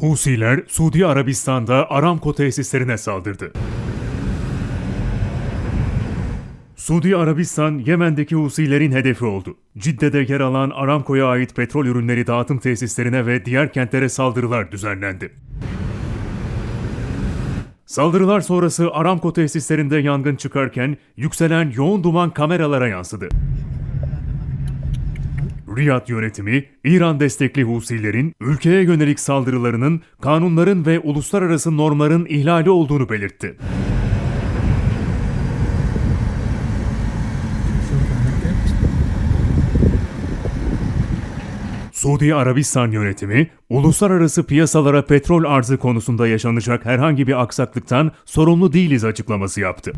Husiler, Suudi Arabistan'da Aramco tesislerine saldırdı. Suudi Arabistan, Yemen'deki Husilerin hedefi oldu. Cidde'de yer alan Aramco'ya ait petrol ürünleri dağıtım tesislerine ve diğer kentlere saldırılar düzenlendi. Saldırılar sonrası Aramco tesislerinde yangın çıkarken yükselen yoğun duman kameralara yansıdı. Riyad yönetimi, İran destekli Husilerin ülkeye yönelik saldırılarının kanunların ve uluslararası normların ihlali olduğunu belirtti. Suudi Arabistan yönetimi, uluslararası piyasalara petrol arzı konusunda yaşanacak herhangi bir aksaklıktan sorumlu değiliz açıklaması yaptı.